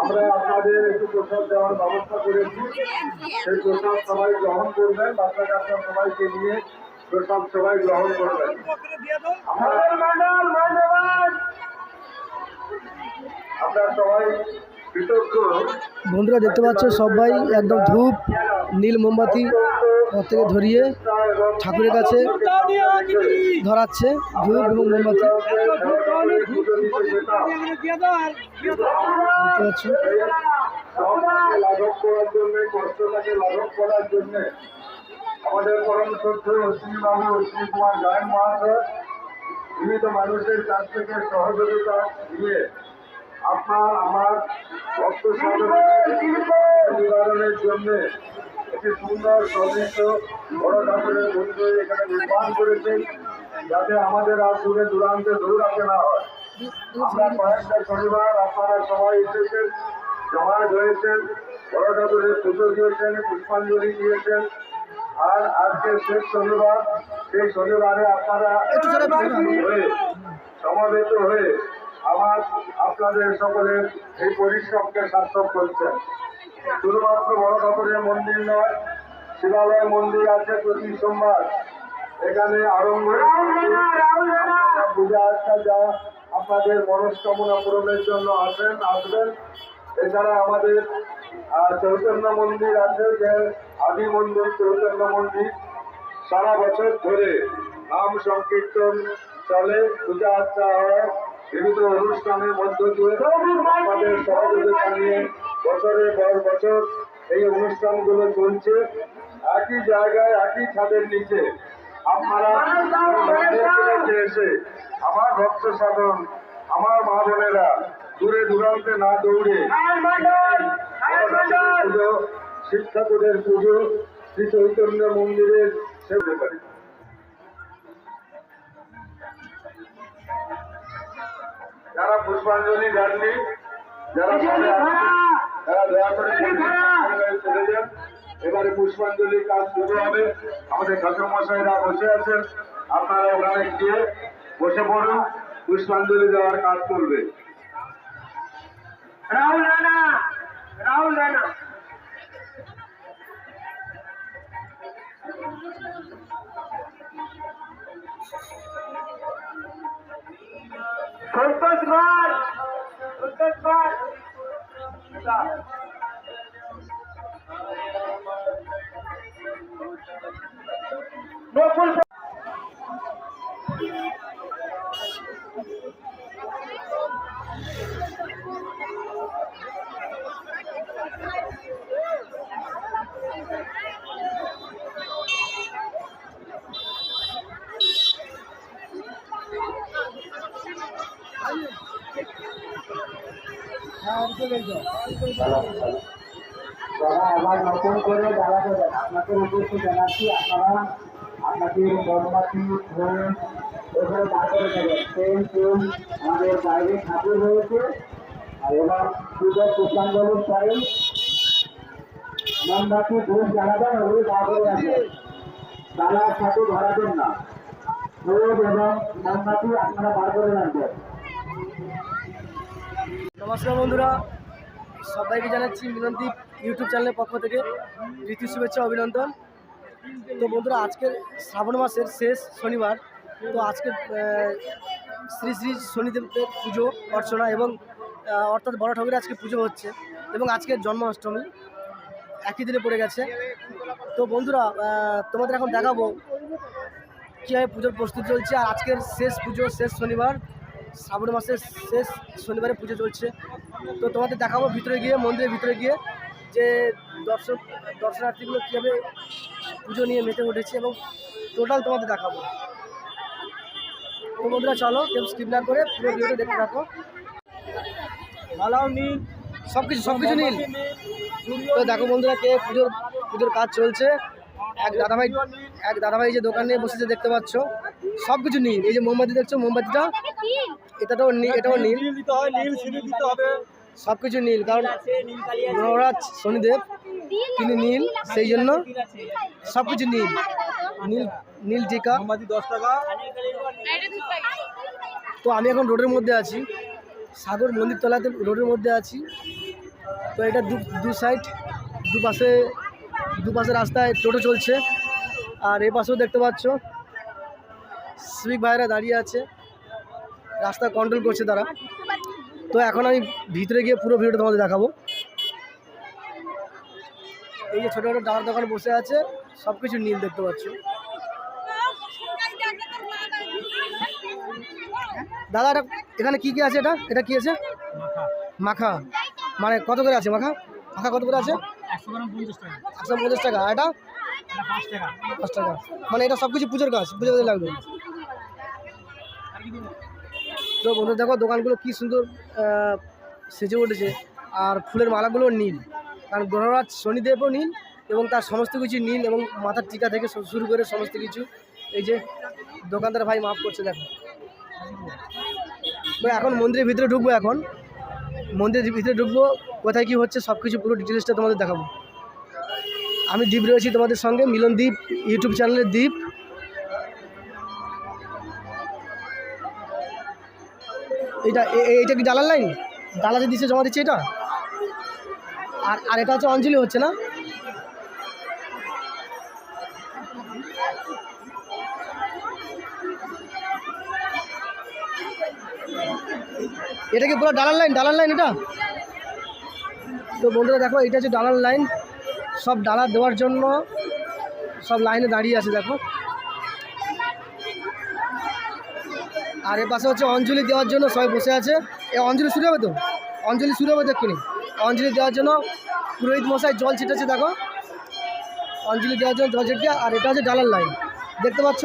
আমরা আপনাদের একটু প্রসাদ দেওয়ার ব্যবস্থা করেছি। সেই প্রসাদ সবাই গ্রহণ করবেন বাচ্চা কাচ্চা সবাইকে নিয়ে প্রসাদ সবাই গ্রহণ করবেন। আমাদের মন্ডল ধন্যবাদ আপনারা সবাই বন্ধুরা দেখতে পাচ্ছ সবাই একদম ধূপ, নীল মোমবাতি থেকে ধরিয়ে ঠাকুরের কাছে ধরাচ্ছে ধূপ এবং মোমবাতি। আমাদের পরম শ্রদ্ধ অশ্বিনীবাবু অশ্বিনী কুমার গায়ন মহাশয় বিভিন্ন মানুষের কাছ থেকে সহযোগিতা নিয়ে আপনার আমার ভক্ত নিবারণের জন্য একটি সুন্দর সদৃশ্য বড় ঠাকুরের মন্দির এখানে নির্মাণ করেছেন যাতে আমাদের আর দূরে দূরান্তে দৌড়াতে না হয়। আমরা কয়েকটা শনিবার আপনারা সবাই এসেছেন জমায়েত হয়েছেন বড় ঠাকুরের পুজো দিয়েছেন পুষ্পাঞ্জলি দিয়েছেন। আর আজকে শেষ শনিবার সেই শনিবারে আপনারা হয়ে সমাবেত হয়ে আমার আপনাদের সকলের এই পরিশ্রমকে সার্থক করছেন। শুধুমাত্র বড় ঠাকুরের মন্দির নয় শিবালয় মন্দির আছে প্রতি সোমবার। এখানে আরম্ভ পূজা আচ্ছা যা আপনাদের মনস্কামনা পূরণের জন্য আসেন আসবেন। এছাড়া আমাদের চৈতন্য মন্দির আছে যে আদি মন্দির চৈতন্য মন্দির। সারা বছর ধরে নাম সংকীর্তন চলে পূজা আচ্ছা হয়। বিভিন্ন অনুষ্ঠানের মধ্য দিয়ে আমাদের সহযোগিতা নিয়ে বছরের পর বছর এই অনুষ্ঠানগুলো চলছে। একই জায়গায়, একই ছাদের নিচে। আপনারা এসে আমার ভক্ত সাধন, আমার মা বোনেরা দূরে দূরান্তে না দৌড়ে ঠাকুরের পুজো, শ্রী চৈতন্য মন্দিরের সেবতে পারি যারা পুষ্পাঞ্জলি দেননি যারা সবাই তারা দয়া করে চলে যান এবারে পুষ্পাঞ্জলি কাজ শুরু হবে। আমাদের ঠাকুর মশাইরা বসে আছেন। আপনারা ওখানে গিয়ে বসে পড়ুন। পুষ্পাঞ্জলি দেওয়ার কাজ করবে Rahul Rana! Rahul Rana! Lucas Mar! Lucas Mar! Tá. No যারা আবার নতুন করে জ্বালাতে দেন। আপনাকে উদ্দেশ্য জানাচ্ছি, আপনারা মোমবাতি ফোন এগুলো বার করে দেবেন পেন ফুল আমাদের বাইরে ঠাকুর রয়েছে আর এবার পুজোর পুষ্পাঞ্জলির পরে মোমবাতি ধূপ জ্বালাবেন ওগুলি করে রাখবেন জ্বালার সাথে ধরাবেন না। ফুল এবং মোমবাতি আপনারা বার করে রাখবেন। নমস্কার বন্ধুরা। সবাইকে জানাচ্ছি মিলনদীপ ইউটিউব চ্যানেলের পক্ষ থেকে রীতি শুভেচ্ছা, অভিনন্দন। তো বন্ধুরা, আজকের শ্রাবণ মাসের শেষ শনিবার। তো আজকে শ্রী শ্রী শনিদেবের পুজো, অর্চনা এবং অর্থাৎ বড় ঠাকুরের আজকে পুজো হচ্ছে এবং আজকের জন্মাষ্টমী। একই দিনে পড়ে গেছে। তো বন্ধুরা তোমাদের এখন দেখাবো কীভাবে পুজোর প্রস্তুতি চলছে। আর আজকের শেষ পুজো, শেষ শনিবার শ্রাবণ মাসের শেষ শনিবারে পুজো চলছে। তো তোমাদের দেখাবো ভিতরে গিয়ে, মন্দিরের ভিতরে গিয়ে যে দর্শক দর্শনার্থীগুলো কীভাবে পুজো নিয়ে মেতে উঠেছে এবং টোটাল তোমাদের দেখাবো। তো বন্ধুরা, চলো কেউ স্কিপ না করে পুরো ভিডিওটা দেখতে থাকো। মালাও নীল সব কিছু সব কিছু নীল। তো দেখো বন্ধুরা কে পুজোর পুজোর কাজ চলছে। এক দাদাভাই এক দাদাভাই যে দোকান বসেছে, দেখতে পাচ্ছ। সব কিছু নীল, এই যে মোমবাতি দেখছ, মোমবাতিটা এটাও নীল এটাও নীল নীল। দিতে হয় নীল সিঁড়ি দিতে হবে। সব কিছু নীল কারণ মহারাজ শনিদেব তিনি নীল সেই জন্য সব কিছু নীল। নীল নীল টিকা। দশ টাকা। তো আমি এখন রোডের মধ্যে আছি। সাগর মন্দির তলাতে রোডের মধ্যে আছি। তো এটা দু দু সাইড দুপাশে দুপাশে রাস্তায় টোটো চলছে। আর এ পাশেও দেখতে পাচ্ছ সিভিক ভাইরা দাঁড়িয়ে আছে। রাস্তা কন্ট্রোল করছে তারা। তো এখন আমি ভিতরে গিয়ে পুরো ভিডিওটা তোমাদের দেখাবো। এই যে ছোটো ছোটো ডালার দোকান বসে আছে সব কিছু নীল দেখতে পাচ্ছ। দাদা, এটা এখানে কি কি আছে এটা? এটা কি আছে? মাখা। মানে কত করে আছে মাখা? মাখা কত করে আছে? একশো পঞ্চাশ টাকা। এটা? পাঁচ টাকা। মানে এটা সব কিছু পুজোর কাজ পুজো লাগবে। তো বন্ধু, দেখো দোকানগুলো কি সুন্দর সেজে উঠেছে। আর ফুলের মালাগুলো নীল। কারণ গ্রহরাজ শনিদেবও নীল এবং তার সমস্ত কিছু নীল এবং মাথার টিকা থেকে শুরু করে সমস্ত কিছু। এই যে দোকানদার ভাই মাফ করছে, দেখো। এখন মন্দিরের ভিতরে ঢুকবো এখন। মন্দিরের ভিতরে ঢুকবো, কোথায় কি হচ্ছে সব কিছু পুরো ডিটেলসটা তোমাদের দেখাবো। আমি দ্বীপ রয়েছি তোমাদের সঙ্গে মিলন দ্বীপ ইউটিউব চ্যানেলের দ্বীপ এটা এটা কি ডালার লাইন? ডালা যে দিচ্ছে জমা দিচ্ছে এটা? আর আর এটা হচ্ছে অঞ্জলি হচ্ছে না? এটা কি পুরো ডালার লাইন? ডালার লাইন এটা? তো বন্ধুরা দেখো, এটা হচ্ছে ডালার লাইন। সব ডালা দেওয়ার জন্য সব লাইনে দাঁড়িয়ে আছে, দেখো। আর এর পাশে হচ্ছে অঞ্জলি দেওয়ার জন্য সবাই বসে আছে। এ অঞ্জলি শুরু হবে তো? অঞ্জলি শুরু হবে এক্ষুনি অঞ্জলি দেওয়ার জন্য পুরোহিত মশাই জল ছিটেছে, দেখো। অঞ্জলি দেওয়ার জন্য জল ছিটকে আর এটা হচ্ছে ডালার লাইন। দেখতে পাচ্ছ?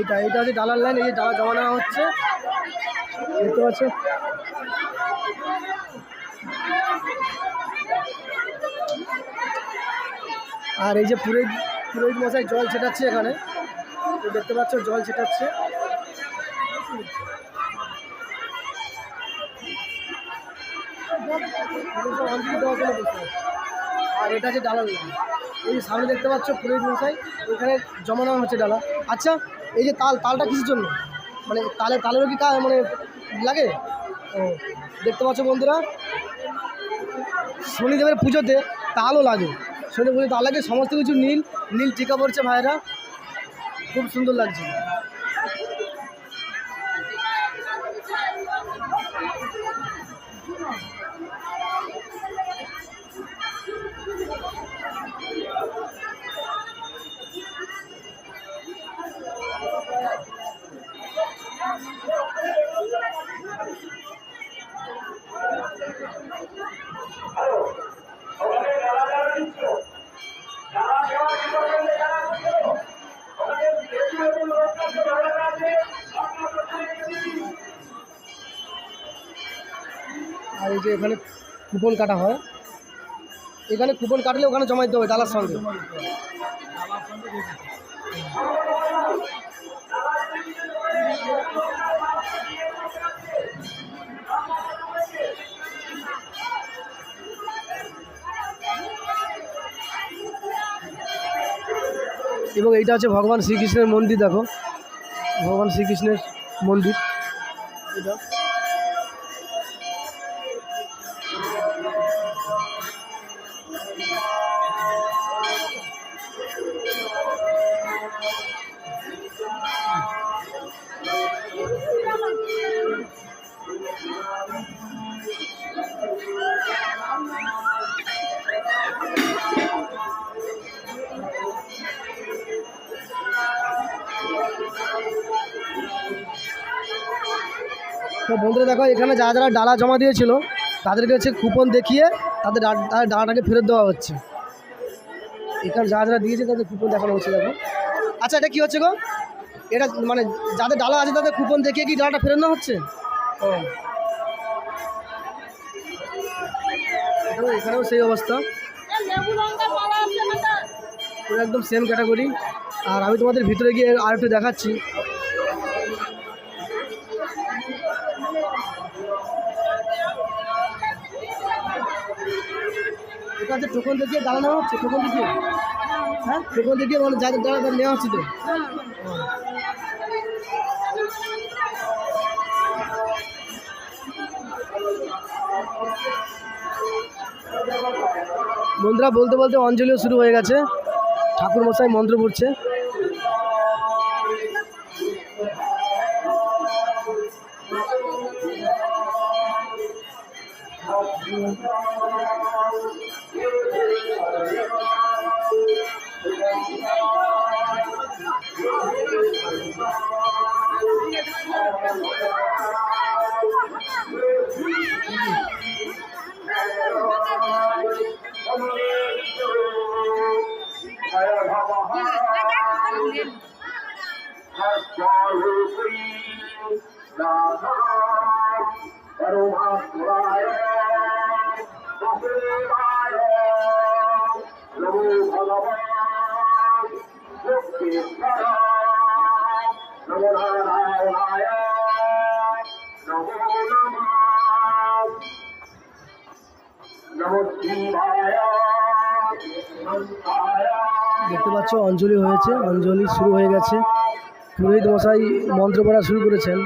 এটা এটা হচ্ছে ডালার লাইন এই যে ডালা জমা নেওয়া হচ্ছে। দেখতে পাচ্ছ আর এই যে পুরোহিত পুরোহিত মশাই জল ছেটাচ্ছে এখানে। দেখতে পাচ্ছ জল ছেটাচ্ছে। দেওয়ার জন্য। আর এটা হচ্ছে লাইন এই সামনে দেখতে পাচ্ছ পুরোহিত মশাই, ওইখানে জমা নেওয়া হচ্ছে ডালা। আচ্ছা এই যে তাল, তালটা কিসের জন্য? মানে তালে, তালেরও কি কা- মানে লাগে? ও, দেখতে পাচ্ছ বন্ধুরা, শনিদেবের পুজোতে তালও লাগে। শনিদেব পুজোতে তাল লাগে, সমস্ত কিছু নীল নীল টিকা পড়ছে ভাইরা খুব সুন্দর লাগছে। যে এখানে কুপন কাটা হয়। এখানে কুপন কাটলে ওখানে জমা দিতে হবে ডালার সঙ্গে। এবং এইটা হচ্ছে ভগবান শ্রীকৃষ্ণের মন্দির, দেখো। ভগবান শ্রীকৃষ্ণের মন্দির। এটা। তো বন্ধুরা দেখো, এখানে যারা যারা ডালা জমা দিয়েছিল, তাদেরকে হচ্ছে কুপন দেখিয়ে তাদের তাদের ডালাটাকে ফেরত দেওয়া হচ্ছে। এখানে যারা যারা দিয়েছে, তাদের কুপন দেখানো হচ্ছে, দেখো। আচ্ছা এটা কি হচ্ছে গো? এটা মানে যাদের ডালা আছে তাদের কুপন দেখিয়ে কি ডালাটা ফেরানো হচ্ছে? ও। এখানেও সেই অবস্থা। একদম সেম ক্যাটাগরি আর আমি তোমাদের ভিতরে গিয়ে আর একটু দেখাচ্ছি। এটা টোকন দেখিয়ে দাঁড়ানো হচ্ছে? টোকন দেখিয়ে হ্যাঁ? টোকন দেখিয়ে মানে যাদের দ্বারা নেওয়া হচ্ছে তো? হ্যাঁ, হ্যাঁ। বন্ধুরা বলতে বলতে অঞ্জলিও শুরু হয়ে গেছে। ঠাকুর মশাই মন্ত্র পড়ছে। Thank শিবায় দেখতে পাচ্ছ, অঞ্জলি হয়েছে, অঞ্জলি শুরু হয়ে গেছে। পুরোহিত মশাই মন্ত্র পড়া শুরু করেছেন।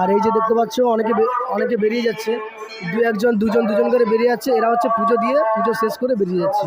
আর এই যে দেখতে পাচ্ছ, অনেকে অনেকে বেরিয়ে যাচ্ছে। দু একজন, দুজন দুজন করে বেরিয়ে যাচ্ছে। এরা হচ্ছে পুজো দিয়ে পুজো শেষ করে বেরিয়ে যাচ্ছে।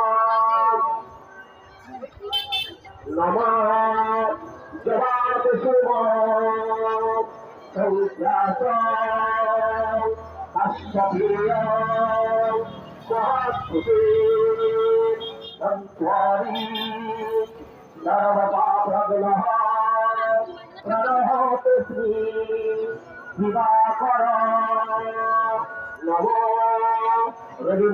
নমঃ জবাব শুভ সৌখ্যাত অশ্বপ্রিয় সহস্রতে সন্ত্বারি নরমপাপ্রগ্নঃ প্রণহতে শ্রী দিবাকর নমো রবি